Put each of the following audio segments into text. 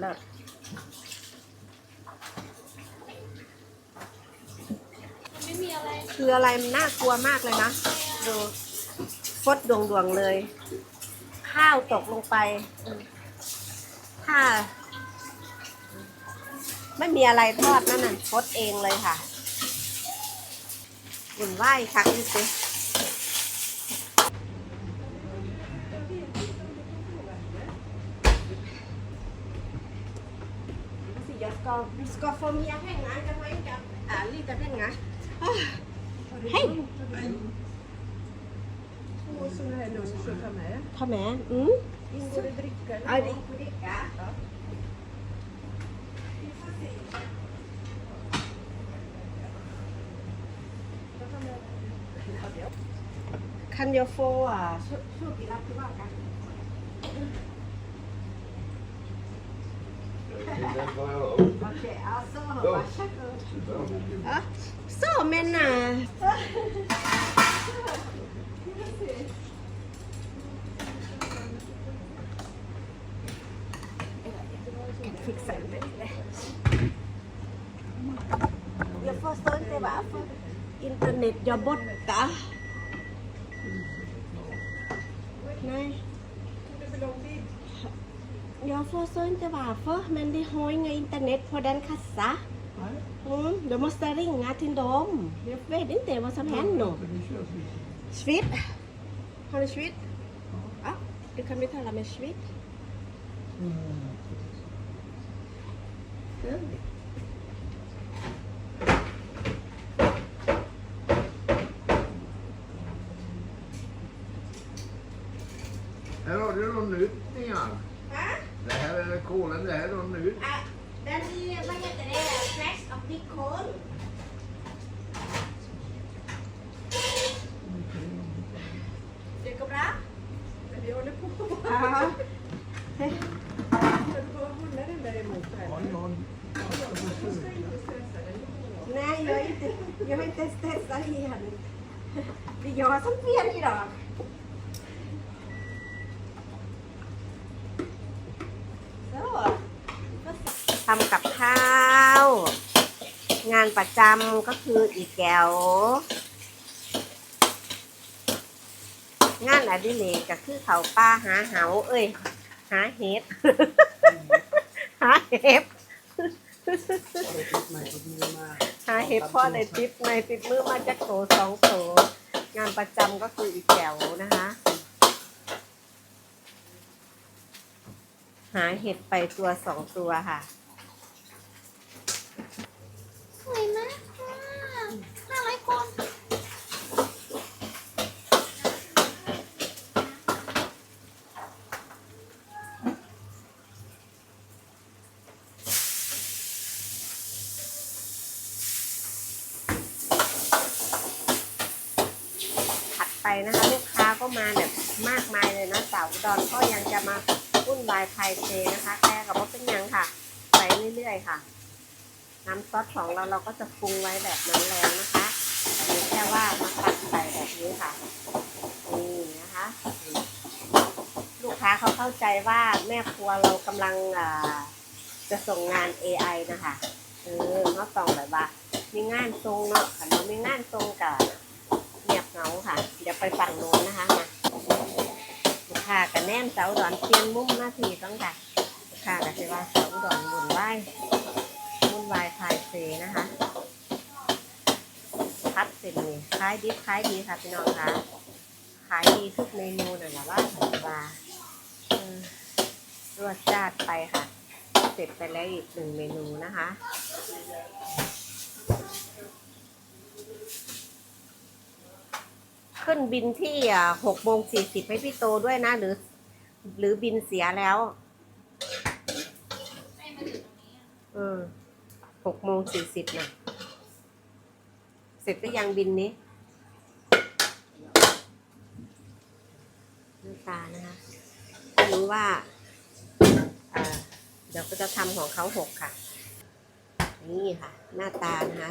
เลิศคืออะไรมันน่ากลัวมากเลยนะ ดูฟดดวงดวงๆเลย ข้าวตกลงไปอืมถ้าไม่มีอะไรทอดนั่นน่ะฟดเองเลยค่ะหุ่นไหว Discord Discord for me แห้งนะจะไม่จะอ่ารีจะแห้งนะเฮ้ยทำไมอืมอันนี้คันเดียวโฟอะช่วยกี่รับที่ว่ากัน så men... Uh, fixa inte det. Jag förstår inte varför internet gör borta. Jag förstår inte varför, men de har inga internet på den kassa. Mm, du måste ringa till dem. Jag vet inte vad som händer. Schwit? Har du schwit? Ja, du kan betala med schwit. Mm. Här har du något nytt igen. Va? Det här är kolen, det här är något nytt. Ah, den är, vad heter det, flash of Nicole. Det går bra? Men vi håller på. Ja. Kan du bara hålla den där emot här? Har ni någon? Du ska inte stressa dig. Nej, jag är inte, jag är inte stressad igen. Det är jag som fel idag. Så. ทำกับข้าว งานประจำก็คืออีแก้ว งานอดิเรกก็คือเขาป้าหาเหาเอ้ย หาเห็ด หาเห็บหาเห็ดพ่อในติปในติปมือมาจากโถสองโถงานประจำก็คืออีแก้วนะคะหาเห็ดไปตัวสองตัวค่ะ สวยมากค่ะห้าร้อยคน ถัด ไปนะคะ ลูกค้าก็มาแบบมากมายเลยนะสาวดอนก็ยังจะมาวุ่นวายภายเทนะคะแค่กับว่าเป็นยังค่ะไปเรื่อยๆค่ะ น้ำซอสของเราเราก็จะปรุงไว้แบบนั้นแล้วนะคะอันนี้แค่ว่ามาตัดใส่แบบนี้ค่ะนี่นะคะ ลูกค้าเขาเข้าใจว่าแม่ครัวเรากำลังจะส่งงาน AI นะคะเออเขาต้องแบบว่ามีงานทรงเนาะขันเรามีงานทรงกับ เาค่ะ เดี๋ยวไปฝั่งโน้นนะคะมาลูกค้ากับแนมเสาดอนเปลี่ยนมุมหน้าที่ต้องค่ะลูกค้ากับเซว่าเสาดอนบุญไหวายบุญวายพายเซนะคะพัดเสร็จนี่ขายดีขายดีค่ะพี่น้องค่ะขายดีทุกเมนูน่ะนะว่าถือว่าเออรสชาติไปค่ะ เสร็จไปแล้วอีกหนึ่งเมนูนะคะ ขึ้นบินที่หกโมงสี่สิบให้พี่โตด้วยนะ หรือ หรือบินเสียแล้วเออหกโมงสี่สิบนะเสร็จก็ยังบินนี้หน้าตานะคะรู้ว่าเเดี๋ยวก็จะทำของเขาหกค่ะ นี่ค่ะ หน้าตานะคะ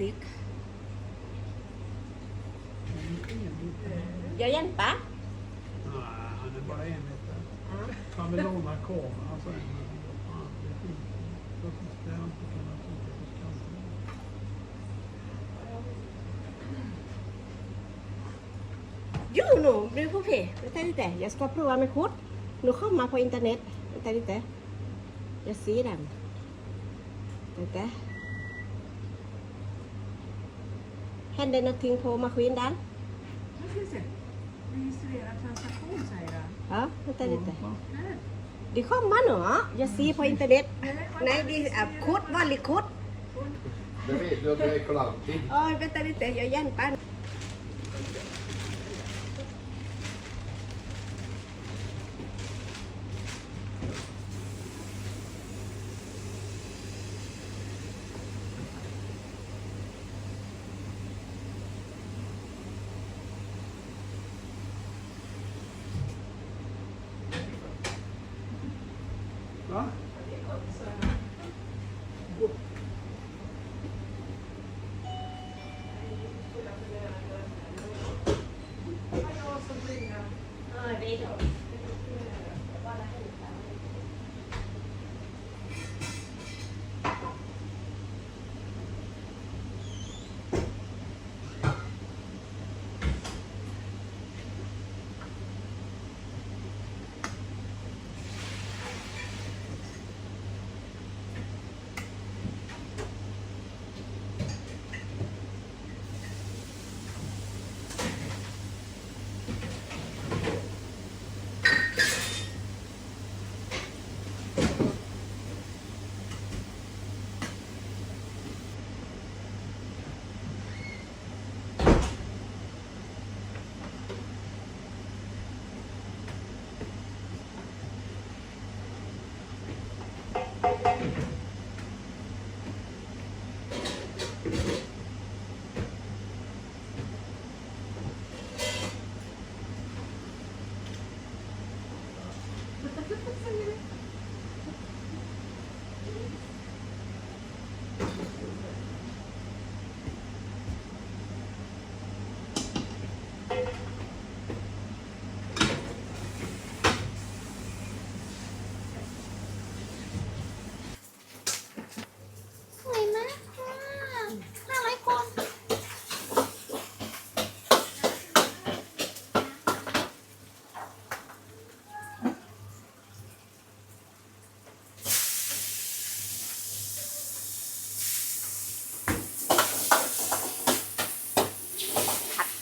stick gör hjälpa Nej, han är bara en meter. ja. Han vill låna kameran. Alltså, en, vad fan, det är skit. Varför ska jag inte kunna sitta på skanten? Jo, nu, du får se. Vänta lite, jag ska prova med kort. Nu kommer på internet. Vänta lite. Jag ser den. Vänta. Händer någonting på maskinen? Nu ska vi se. Registrera transaktion säger han. Ja, vänta lite. Ja. Det kommer nu, ja. Jag ser på internet. Nej, det är äh, kort, vanligt kort. Det vet du att jag är klantig. Oj, vänta lite, jag hjälper. Tá?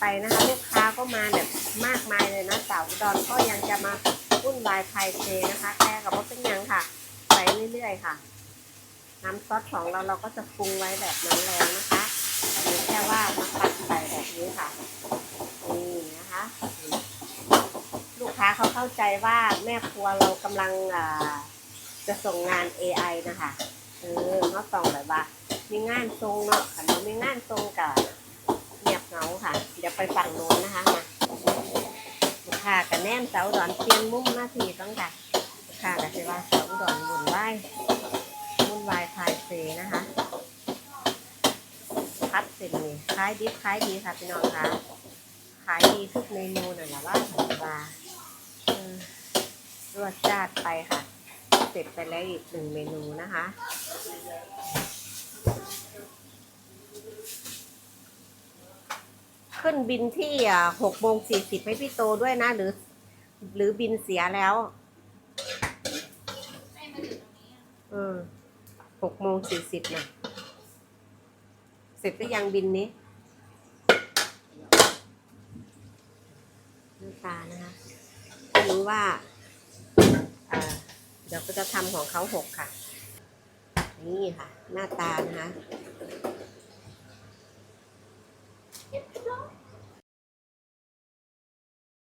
ไปนะคะลูกค้าก็มาแบบมากมายเลยนะสาวดอนก็ยังจะมาวุ่นวายภายเซนะคะแค่กับว่าเป็นยังค่ะไปเรื่อยๆค่ะ น้ำซอสของเราเราก็จะปรุงไว้แบบนั้นแล้วนะคะหรือแค่ว่ามาตัดใส่แบบนี้ค่ะนี่นะคะ ลูกค้าเขาเข้าใจว่าแม่ครัวเรากำลังอ่าจะส่งงาน AI นะคะเออเขาส่องแบบว่ามีงานทรงเนาะขันเรามีงานทรงกับาค่ะ เดี๋ยวไปฝั่งโน้นนะคะมาลูกค้ากับแนมเสาดอนเตียนมุมหน้าทีต้องค่ะลูกค้ากับเซว่าเสาดอนวุ่นวายวุ่นวายพายเซนะคะพัดเสร็จนี่ขายดีขายดีค่ะพี่น้องคะขายดีทุกเมนูน่ะแหละว่าสันวาเออรวดจาดไปค่ะ เสร็จไปแล้วอีกหนึ่งเมนูนะคะ ขึ้นบินที่หกโมงสี่สิบให้พี่โตด้วยนะ หรือ หรือบินเสียแล้วเออหกโมงสี่สิบนะเสร็จก็ยังบินนี้หน้าตานะคะรู้ว่าเเดี๋ยวก็จะทำของเขาหกค่ะ นี่ค่ะ หน้าตานะคะ